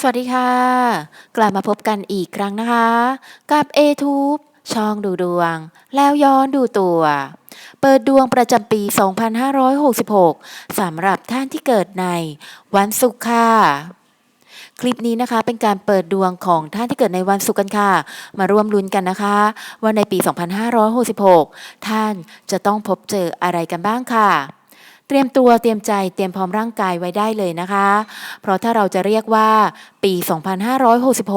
สวัสดีค่ะ กลับมาพบกันอีกครั้งนะคะ กับ a t u b e ช่องดูดวง แล้วย้อนดูตัว เปิดดวงประจำปี 2566 สำหรับท่านที่เกิดในวันศุกร์ค่ะ คลิปนี้นะคะเป็นการเปิดดวงของท่านที่เกิดในวันศุกร์กันค่ะ มาร่วมลุ้นกันนะคะ ว่าในปี 2566 ท่านจะต้องพบเจออะไรกันบ้างค่ะ เตรียมตัวเตรียมใจเตรียมพร้อมร่างกายไว้ได้เลยนะคะ เพราะถ้าเราจะเรียกว่าปี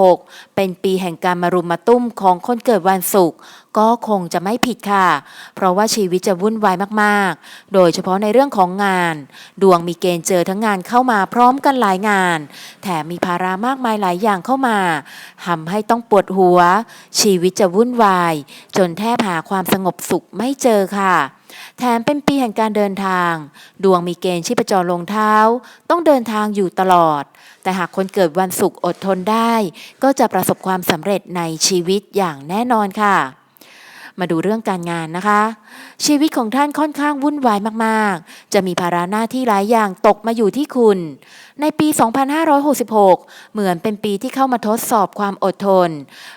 2566 เป็นปีแห่งการมารุมมาตุ้มของคนเกิดวันศุกร์ก็คงจะไม่ผิดค่ะ เพราะว่าชีวิตจะวุ่นวายมากๆ โดยเฉพาะในเรื่องของงาน ดวงมีเกณฑ์เจอทั้งงานเข้ามาพร้อมกันหลายงาน แถมมีภาระมากมายหลายอย่างเข้ามาทำให้ต้องปวดหัว ชีวิตจะวุ่นวาย จนแทบหาความสงบสุขไม่เจอค่ะ แถมเป็นปีแห่งการเดินทาง ดวงมีเกณฑ์ชีพจรลงเท้า ต้องเดินทางอยู่ตลอด แต่หากคนเกิดวันศุกร์อดทนได้ ก็จะประสบความสำเร็จในชีวิตอย่างแน่นอนค่ะมาดูเรื่องการงานนะคะ ชีวิตของท่านค่อนข้างวุ่นวายมากๆ จะมีภาระหน้าที่หลายอย่างตกมาอยู่ที่คุณ ในปี 2566 เหมือนเป็นปีที่เข้ามาทดสอบความอดทน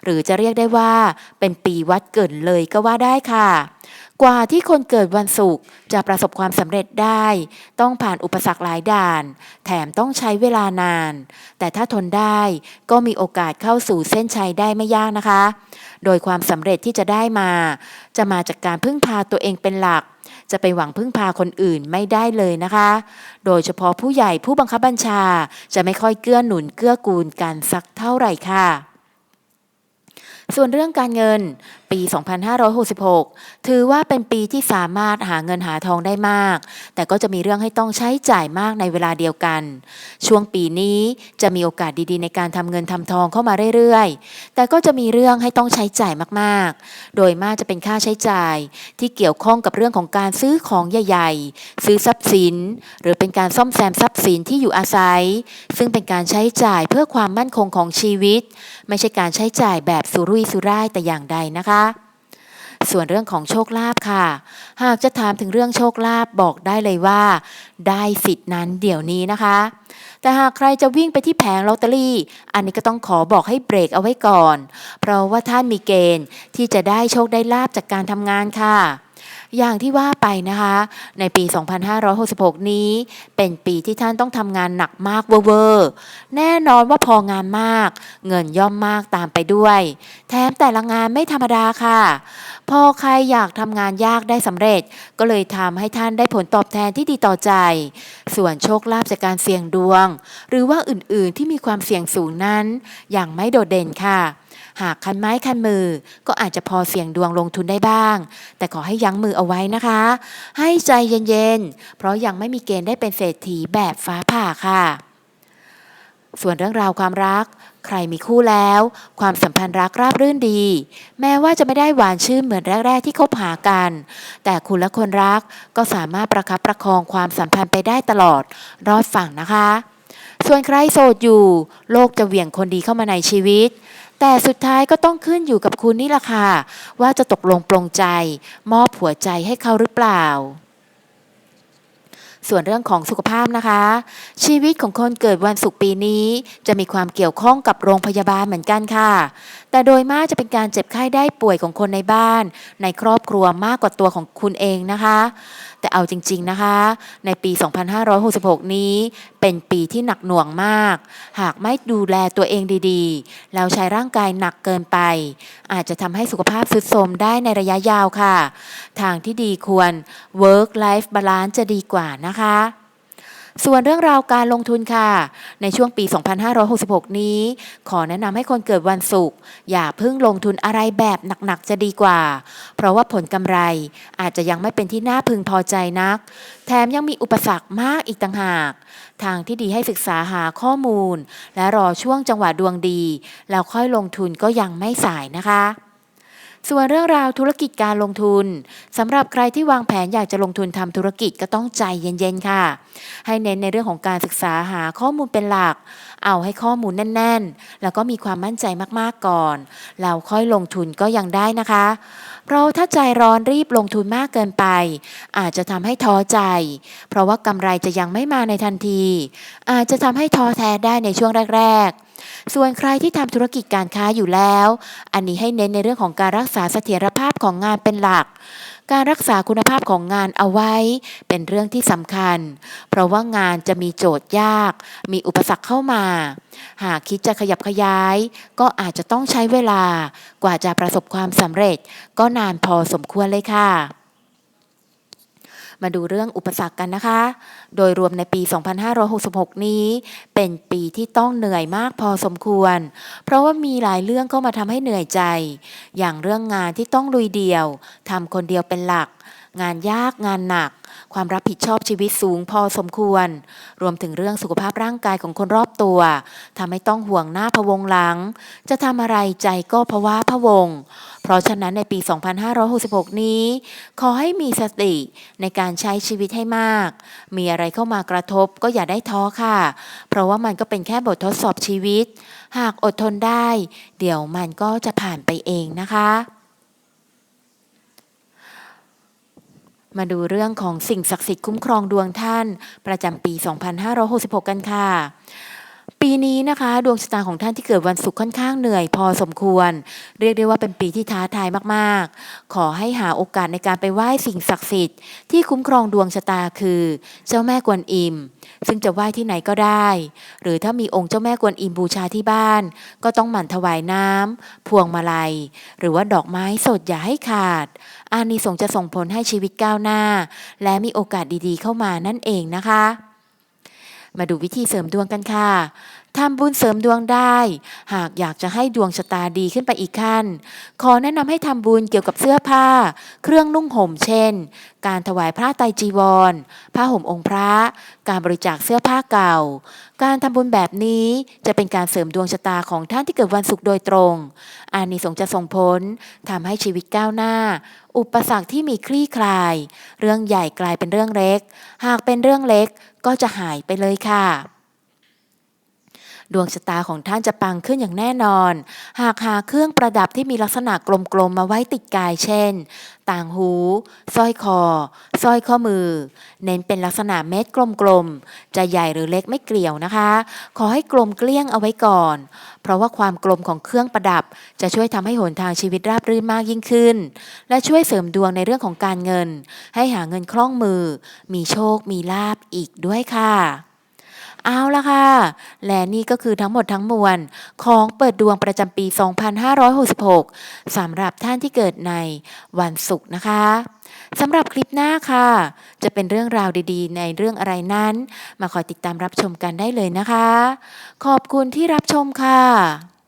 หรือจะเรียกได้ว่าเป็นปีวัดเกิดเลยก็ว่าได้ค่ะ กว่าที่คนเกิดวันศุกร์จะประสบความสำเร็จได้ ต้องผ่านอุปสรรคหลายด่าน แถมต้องใช้เวลานาน แต่ถ้าทนได้ก็มีโอกาสเข้าสู่เส้นชัยได้ไม่ยากนะคะ โดยความสำเร็จที่จะได้มา จะมาจากการพึ่งพาตัวเองเป็นหลัก จะไปหวังพึ่งพาคนอื่นไม่ได้เลยนะคะ โดยเฉพาะผู้ใหญ่ผู้บังคับบัญชาจะไม่ค่อยเกื้อหนุนเกื้อกูลกันสักเท่าไหร่ค่ะส่วนเรื่องการเงิน ปี 2566 ถือว่าเป็นปีที่สามารถหาเงินหาทองได้มาก แต่ก็จะมีเรื่องให้ต้องใช้จ่ายมากในเวลาเดียวกัน ช่วงปีนี้จะมีโอกาสดีๆ ในการทำเงินทำทองเข้ามาเรื่อยๆ แต่ก็จะมีเรื่องให้ต้องใช้จ่ายมากๆ โดยมากจะเป็นค่าใช้จ่าย ที่เกี่ยวข้องกับเรื่องของการซื้อของใหญ่ๆ ซื้อทรัพย์สิน หรือเป็นการซ่อมแซมทรัพย์สินที่อยู่อาศัย ซึ่งเป็นการใช้จ่ายเพื่อความมั่นคงของชีวิต ไม่ใช่การใช้จ่ายแบบสุรุ่ยสุร่ายแต่อย่างใดนะคะ ส่วนเรื่องของโชคลาภค่ะ หากจะถามถึงเรื่องโชคลาภบอกได้เลยว่า ได้สิทธินั้นเดี๋ยวนี้นะคะ แต่หากใครจะวิ่งไปที่แผงลอตเตอรี่ อันนี้ก็ต้องขอบอกให้เบรกเอาไว้ก่อน เพราะว่าท่านมีเกณฑ์ที่จะได้โชคได้ลาบจากการทำงานค่ะ อย่างที่ว่าไปนะคะ ในปี 2566 นี้ เป็นปีที่ท่านต้องทำงานหนักมากเวอร์แน่นอนว่าพองานมาก เงินย่อมมากตามไปด้วย แถมแต่ละงานไม่ธรรมดาค่ะ พอใครอยากทำงานยากได้สำเร็จ ก็เลยทำให้ท่านได้ผลตอบแทนที่ดีต่อใจ ส่วนโชคลาภจากการเสี่ยงดวง หรือว่าอื่นๆที่มีความเสี่ยงสูงนั้น อย่างไม่โดดเด่นค่ะ หากคันไม้คันมือ ก็อาจจะพอเสี่ยงดวงลงทุนได้บ้าง แต่ขอให้ยั้งมือเอาไว้นะคะ ให้ใจเย็นๆ เพราะยังไม่มีเกณฑ์ได้เป็นเศรษฐีแบบฟ้าผ่าค่ะ ส่วนเรื่องราวความรัก ใครมีคู่แล้ว ความสัมพันธ์รักราบรื่นดี แม้ว่าจะไม่ได้หวานชื่นเหมือนแรก ๆ ที่คบหากัน แต่คุณและคนรักก็สามารถประคับประคองความสัมพันธ์ไปได้ตลอดรอดฝั่งนะคะส่วนใครโสดอยู่ โลกจะเหวี่ยงคนดีเข้ามาในชีวิต แต่สุดท้ายก็ต้องขึ้นอยู่กับคุณนี่แหละค่ะ ว่าจะตกลงปรงใจ มอบหัวใจให้เขาหรือเปล่าส่วนเรื่องของสุขภาพนะคะ ชีวิตของคนเกิดวันศุกร์ปีนี้ จะมีความเกี่ยวข้องกับโรงพยาบาลเหมือนกันค่ะแต่โดยมากจะเป็นการเจ็บไข้ได้ป่วยของคนในบ้าน ในครอบครัวมากกว่าตัวของคุณเองนะคะ แต่เอาจริงๆนะคะ ในปี 2566 นี้ เป็นปีที่หนักหน่วงมาก หากไม่ดูแลตัวเองดีๆ แล้วใช้ร่างกายหนักเกินไป อาจจะทำให้สุขภาพทรุดโทรมได้ในระยะยาวค่ะ ทางที่ดีควร work life balance จะดีกว่านะคะ ส่วนเรื่องราวการลงทุนค่ะ ในช่วงปี 2566 นี้ ขอแนะนำให้คนเกิดวันศุกร์อย่าเพิ่งลงทุนอะไรแบบหนัก ๆ จะดีกว่า เพราะว่าผลกำไรอาจจะยังไม่เป็นที่น่าพึงพอใจนัก แถมยังมีอุปสรรคมากอีกต่างหาก ทางที่ดีให้ศึกษาหาข้อมูล และรอช่วงจังหวะดวงดี แล้วค่อยลงทุนก็ยังไม่สายนะคะ ส่วนเรื่องราวธุรกิจการลงทุนสำหรับใครที่วางแผนอยากจะลงทุนทำธุรกิจก็ต้องใจเย็นๆค่ะ ให้เน้นในเรื่องของการศึกษาหาข้อมูลเป็นหลัก เอาให้ข้อมูลแน่น ๆ แล้วก็มีความมั่นใจมากๆก่อนแล้วค่อยลงทุนก็ยังได้นะคะ เพราะถ้าใจร้อนรีบลงทุนมากเกินไป อาจจะทำให้ท้อใจ เพราะว่ากำไรจะยังไม่มาในทันที อาจจะทำให้ท้อแท้ได้ในช่วงแรก ๆส่วนใครที่ทำธุรกิจการค้าอยู่แล้ว อันนี้ให้เน้นในเรื่องของการรักษาเสถียรภาพของงานเป็นหลัก การรักษาคุณภาพของงานเอาไว้ เป็นเรื่องที่สำคัญ เพราะว่างานจะมีโจทย์ยาก มีอุปสรรคเข้ามาหากคิดจะขยับขยาย ก็อาจจะต้องใช้เวลากว่าจะประสบความสำเร็จ ก็นานพอสมควรเลยค่ะ มาดูเรื่องอุปสรรคกันนะคะ โดยรวมในปี 2566 นี้ เป็นปีที่ต้องเหนื่อยมากพอสมควร เพราะว่ามีหลายเรื่องเข้ามาทำให้เหนื่อยใจ อย่างเรื่องงานที่ต้องลุยเดี่ยวทำคนเดียวเป็นหลัก งานยากงานหนัก ความรับผิดชอบชีวิตสูงพอสมควร รวมถึงเรื่องสุขภาพร่างกายของคนรอบตัวทำให้ต้องห่วงหน้าพะวงหลัง จะทำอะไรใจก็ภาวะพะวง เพราะฉะนั้นในปี 2566 นี้ ขอให้มีสติในการใช้ชีวิตให้มาก มีอะไรเข้ามากระทบก็อย่าได้ท้อค่ะ เพราะว่ามันก็เป็นแค่บททดสอบชีวิต หากอดทนได้ เดี๋ยวมันก็จะผ่านไปเองนะคะ มาดูเรื่องของสิ่งศักดิ์สิทธิ์คุ้มครองดวงท่าน ประจำปี 2566 กันค่ะ ปีนี้นะคะดวงชะตาของท่านที่เกิดวันศุกร์ค่อนข้างเหนื่อยพอสมควร เรียกได้ว่าเป็นปีที่ท้าทายมากๆ ขอให้หาโอกาสในการไปไหว้สิ่งศักดิ์สิทธิ์ที่คุ้มครองดวงชะตาคือ เจ้าแม่กวนอิม ซึ่งจะไหว้ที่ไหนก็ได้ หรือถ้ามีองค์เจ้าแม่กวนอิมบูชาที่บ้าน ก็ต้องหมั่นถวายน้ำพวงมาลัย หรือว่าดอกไม้สดอย่าให้ขาด อานิสงส์จะส่งผลให้ชีวิตก้าวหน้า และมีโอกาสดีๆ เข้ามานั่นเองนะคะ มาดูวิธีเสริมดวงกันค่ะ ทำบุญเสริมดวงได้ หากอยากจะให้ดวงชะตาดีขึ้นไปอีกขั้น ขอแนะนำให้ทำบุญเกี่ยวกับเสื้อผ้า เครื่องนุ่งห่มเช่น การถวายผ้าไตรจีวร ผ้าห่มองค์พระ การบริจาคเสื้อผ้าเก่า การทำบุญแบบนี้จะเป็นการเสริมดวงชะตาของท่านที่เกิดวันศุกร์โดยตรง อานิสงส์จะส่งผลทำให้ชีวิตก้าวหน้า อุปสรรคที่มีคลี่คลาย เรื่องใหญ่กลายเป็นเรื่องเล็ก หากเป็นเรื่องเล็กก็จะหายไปเลยค่ะ ดวงชะตาของท่านจะปังขึ้นอย่างแน่นอน หากหาเครื่องประดับที่มีลักษณะกลมๆมาไว้ติดกายเช่น ต่างหูสร้อยคอสร้อยข้อมือ เน้นเป็นลักษณะเม็ดกลมๆ จะใหญ่หรือเล็กไม่เกลี่ยวนะคะ ขอให้กลมเกลี้ยงเอาไว้ก่อน เพราะว่าความกลมของเครื่องประดับ จะช่วยทำให้หนทางชีวิตราบรื่นมากยิ่งขึ้น และช่วยเสริมดวงในเรื่องของการเงิน ให้หาเงินคล่องมือ มีโชคมีลาบอีกด้วยค่ะ เอาละค่ะ และนี่ก็คือทั้งหมดทั้งมวล ของเปิดดวงประจำปี 2566 สำหรับท่านที่เกิดในวันศุกร์นะคะสำหรับคลิปหน้าค่ะ จะเป็นเรื่องราวดีๆ ในเรื่องอะไรนั้น มาคอยติดตามรับชมกันได้เลยนะคะ ขอบคุณที่รับชมค่ะ